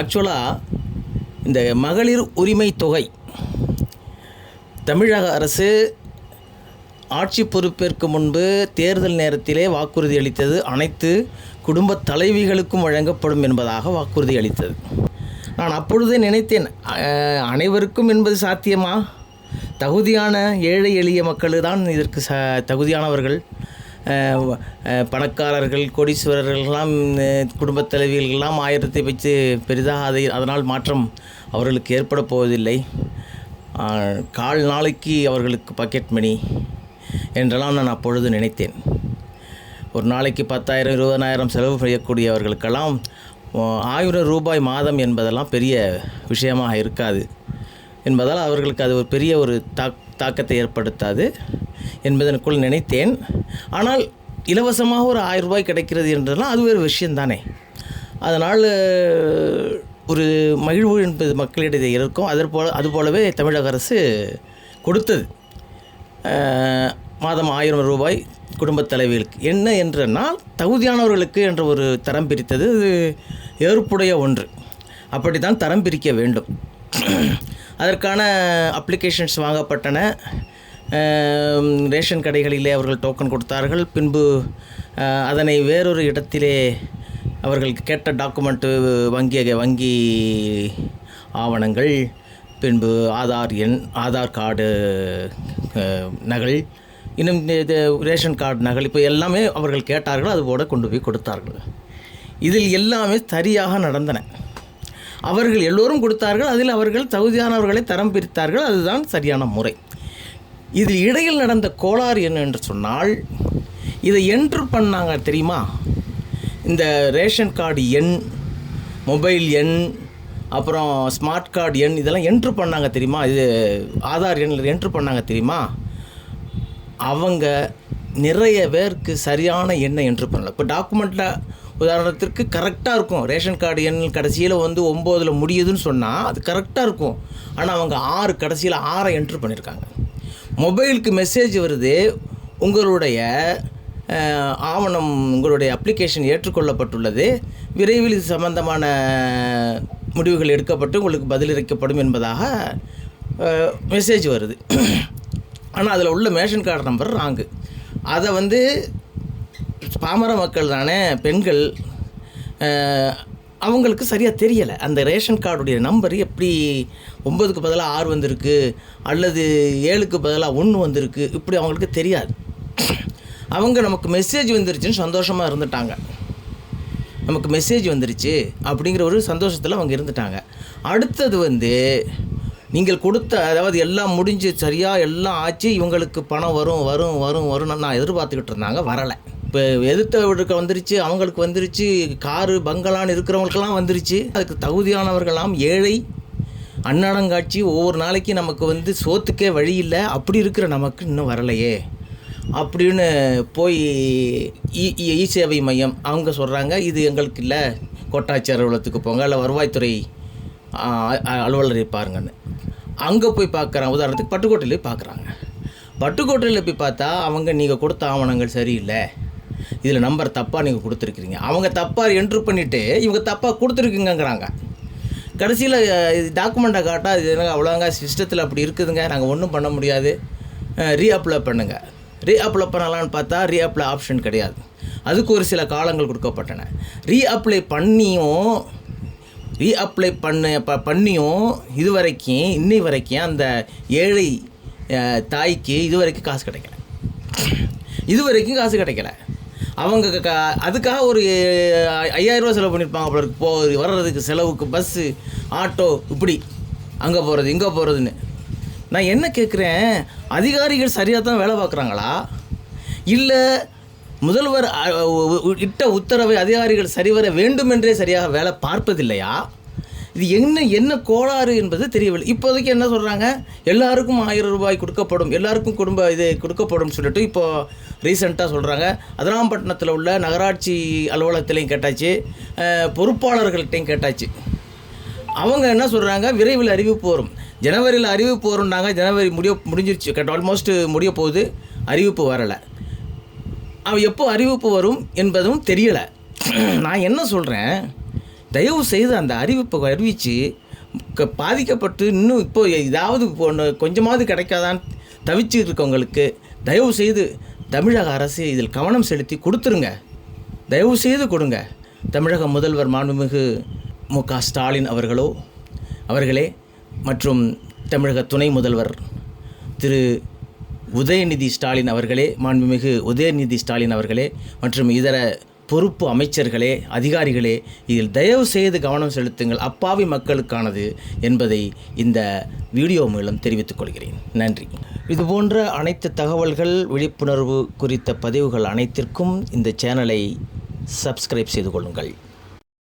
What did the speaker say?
ஆக்சுவலாக இந்த மகளிர் உரிமை தொகை தமிழக அரசு ஆட்சி பொறுப்பேற்கு முன்பு தேர்தல் நேரத்திலே வாக்குறுதி அளித்தது. அனைத்து குடும்ப தலைவிகளுக்கும் வழங்கப்படும் என்பதாக வாக்குறுதி அளித்தது. நான் அப்பொழுதே நினைத்தேன் அனைவருக்கும் என்பது சாத்தியமா? தகுதியான ஏழை எளிய மக்கள் தான் இதற்கு ச தகுதியானவர்கள். பணக்காரர்கள் கோடீஸ்வரர்கள்லாம் குடும்பத் தலைவிகளெல்லாம் ஆயிரத்தை வச்சு பெரிதாக அதை அதனால் மாற்றம் அவர்களுக்கு ஏற்பட போவதில்லை. கால் நாளைக்கு அவர்களுக்கு பாக்கெட் மணி என்றெல்லாம் நான் அப்பொழுது நினைத்தேன். ஒரு நாளைக்கு பத்தாயிரம் இருபதனாயிரம் செலவு செய்யக்கூடியவர்களுக்கெல்லாம் ஆயிரம் ரூபாய் மாதம் என்பதெல்லாம் பெரிய விஷயமாக இருக்காது. என்பதால் அவர்களுக்கு அது ஒரு பெரிய ஒரு தாக் தாக்கத்தை ஏற்படுத்தாது. என்பதற்குள் நினைத்தேன். ஆனால் இலவசமாக ஒரு ஆயிரம் ரூபாய் கிடைக்கிறது என்றெல்லாம் அது ஒரு விஷயந்தானே அதனால் ஒரு மகிழ்வு என்பது மக்களிடையே இருக்கும். அதற்போல அதுபோலவே தமிழக அரசு கொடுத்தது. மாதம் ஆயிரம் ரூபாய் குடும்பத் தலைவிகளுக்கு. என்ன என்றனால் தகுதியானவர்களுக்கு என்ற ஒரு தரம் பிரித்தது. அது ஏற்புடைய ஒன்று. அப்படி தான் தரம் பிரிக்க வேண்டும். அதற்கான அப்ளிகேஷன்ஸ் வாங்கப்பட்டன. ரேஷன் கடைகளிலே அவர்கள் டோக்கன் கொடுத்தார்கள். பின்பு அதனை வேறொரு இடத்திலே அவர்கள் கேட்ட டாக்குமெண்ட்டு வங்கி வங்கி ஆவணங்கள் பின்பு ஆதார் எண் ஆதார் கார்டு நகல் இன்னும் இது ரேஷன் கார்டு நகல் இப்போ எல்லாமே அவர்கள் கேட்டார்கள் அதுபோல கொண்டு போய் கொடுத்தார்கள். இதில் எல்லாமே சரியாக நடந்தன. அவர்கள் எல்லோரும் கொடுத்தார்கள் அதில் அவர்கள் தகுதியானவர்களை தரம் பிரித்தார்கள் அதுதான் சரியான முறை. இது இடையில் நடந்த கோளாறு என்ன என்று சொன்னால் இதை என்ட்ரு பண்ணாங்க தெரியுமா? இந்த ரேஷன் கார்டு எண் மொபைல் எண் அப்புறம் ஸ்மார்ட் கார்டு எண் இதெல்லாம் என்ட்ரு பண்ணாங்க தெரியுமா? இது ஆதார் எண் என்ட்ரு பண்ணாங்க தெரியுமா? அவங்க நிறைய பேருக்கு சரியான எண்ணை என்ட்ரு பண்ணல. இப்போ டாக்குமெண்ட்டில் உதாரணத்திற்கு கரெக்டாக இருக்கும். ரேஷன் கார்டு எண் கடைசியில் வந்து ஒம்போதில் முடியுதுன்னு சொன்னால் அது கரெக்டாக இருக்கும். ஆனால் அவங்க ஆறு கடைசியில் ஆறை என்ட்ரு பண்ணியிருக்காங்க மொபைலுக்கு மெசேஜ் வருது உங்களுடைய ஆவணம் உங்களுடைய அப்ளிகேஷன் ஏற்றுக்கொள்ளப்பட்டுள்ளது. விரைவில் இது சம்பந்தமான முடிவுகள் எடுக்கப்பட்டு உங்களுக்கு பதிலளிக்கப்படும் என்பதாக மெசேஜ் வருது. ஆனால் அதில் உள்ள மேஷன் கார்டு நம்பர் ராங்கு அதை வந்து பாமர மக்கள் தானே பெண்கள் அவங்களுக்கு சரியாக தெரியலை. அந்த ரேஷன் கார்டுடைய நம்பர் எப்படி ஒம்பதுக்கு பதிலாக ஆறு வந்திருக்கு அல்லது ஏழுக்கு பதிலாக ஒன்று வந்திருக்கு இப்படி அவங்களுக்கு தெரியாது. அவங்க நமக்கு மெசேஜ் வந்துருச்சுன்னு சந்தோஷமாக இருந்துட்டாங்க. நமக்கு மெசேஜ் வந்துருச்சு அப்படிங்கிற ஒரு சந்தோஷத்தில் அவங்க இருந்துட்டாங்க. அடுத்தது வந்து நீங்கள் கொடுத்த அதாவது எல்லாம் முடிஞ்சு சரியாக எல்லாம் ஆச்சு இவங்களுக்கு பணம் வரும் வரும் வரும் வரும்னு நான் எதிர்பார்த்துக்கிட்டு இருந்தாங்க வரலை. இப்போ எதிர்த்தவர்களுக்கு வந்துருச்சு அவங்களுக்கு வந்துருச்சு காரு பங்களான்னு இருக்கிறவங்களுக்கெல்லாம் வந்துருச்சு. அதுக்கு தகுதியானவர்களாம் ஏழை அன்னாடங்காட்சி ஒவ்வொரு நாளைக்கு நமக்கு வந்து சோத்துக்கே வழி இல்லை. அப்படி இருக்கிற நமக்கு இன்னும் வரலையே. அப்படின்னு போய் இ இ- இ சேவை மையம் அவங்க சொல்கிறாங்க இது எங்களுக்கு இல்லை. கோட்டாட்சியர் அலுவலகத்துக்கு போங்க இல்லை வருவாய்த்துறை அலுவலரை பாருங்கன்னு. அங்கே போய் பார்க்குறாங்க உதாரணத்துக்கு பட்டுக்கோட்டையில் போய் பார்க்குறாங்க பட்டுக்கோட்டையில் போய் பார்த்தா அவங்க நீங்கள் கொடுத்த ஆவணங்கள் சரியில்லை. இதில் நம்பர் தப்பாக நீங்கள் கொடுத்துருக்கிறீங்க. அவங்க தப்பாக என்ட்ரு பண்ணிவிட்டு இவங்க தப்பாக கொடுத்துருக்குங்கிறாங்க கடைசியில் இது டாக்குமெண்ட்டை காட்டால் இது எனக்கு அவ்வளோங்க சிஸ்டத்தில் அப்படி இருக்குதுங்க நாங்கள் ஒன்றும் பண்ண முடியாது. ரீஅப்ளை பண்ணுங்கள் ரீஅப்ளை பண்ணலான்னு பார்த்தா ரீஅப்ளை ஆப்ஷன் கிடையாது. அதுக்கு ஒரு சில காலங்கள் கொடுக்கப்பட்டன. ரீஅப்ளை பண்ணியும் ரீஅப்ளை பண்ண ப பண்ணியும் இது வரைக்கும் இன்னை வரைக்கும் அந்த ஏழை தாய்க்கு இது வரைக்கும் காசு கிடைக்கல. இது வரைக்கும் காசு கிடைக்கல. அவங்க க- அதுக்காக ஒரு ஐயாயிரரூவா செலவு பண்ணியிருப்பாங்க போல இருக்கு. போ வர்றதுக்கு செலவுக்கு பஸ்ஸு ஆட்டோ இப்படி. அங்கே போகிறது இங்கே போகிறதுன்னு நான் என்ன கேட்குறேன் அதிகாரிகள் சரியாக தான் வேலை பார்க்குறாங்களா? இல்லை முதல்வர் உ- இட்ட உத்தரவை அதிகாரிகள் சரிவர வேண்டுமென்றே சரியாக வேலை பார்ப்பதில்லையா? இது என்ன என்ன கோளாறு என்பது தெரியவில்லை. இப்போதைக்கு என்ன சொல்கிறாங்க எல்லாருக்கும் ஆயிரம் ரூபாய் கொடுக்கப்படும் எல்லாருக்கும் குடும்ப இது கொடுக்கப்படும் சொல்லிட்டு இப்போது ரீசெண்டாக சொல்கிறாங்க அதிராம்பட்டினத்தில் உள்ள நகராட்சி அலுவலகத்திலையும் கேட்டாச்சு பொறுப்பாளர்கள்ட்டையும் கேட்டாச்சு. அவங்க என்ன சொல்கிறாங்க விரைவில் அறிவிப்பு வரும். ஜனவரியில் அறிவிப்பு வரும்னாங்க ஜனவரி முடிய முடிஞ்சிருச்சு. கட் ஆல்மோஸ்ட் முடிய போகுது. அறிவிப்பு வரலை. அவ எப்போ அறிவிப்பு வரும் என்பதும் தெரியலை. நான் என்ன சொல்கிறேன் தயவு செய்து அந்த அறிவிப்பை அறிவித்து க- பாதிக்கப்பட்டு இன்னும் இப்போ ஏதாவது ஒன்று கொஞ்சமாவது கிடைக்காதான்னு தவிச்சு இருக்கவங்களுக்கு தயவு செய்து தமிழக அரசு இதில் கவனம் செலுத்தி கொடுத்துருங்க. தயவு செய்து கொடுங்க. தமிழக முதல்வர் மாண்புமிகு மு க ஸ்டாலின் அவர்களோ அவர்களே மற்றும் தமிழக துணை முதல்வர் திரு உதயநிதி ஸ்டாலின் அவர்களே மாண்புமிகு உதயநிதி ஸ்டாலின் அவர்களே மற்றும் இதர பொறுப்பு அமைச்சர்களே அதிகாரிகளே இதில் தயவு செய்து கவனம் செலுத்துங்கள். அப்பாவி மக்களுக்கானது என்பதை இந்த வீடியோ மூலம் தெரிவித்துக் கொள்கிறேன். நன்றி. இதுபோன்ற அனைத்து தகவல்கள் விழிப்புணர்வு குறித்த பதிவுகள் அனைத்திற்கும் இந்த சேனலை சப்ஸ்கிரைப் செய்து கொள்ளுங்கள்.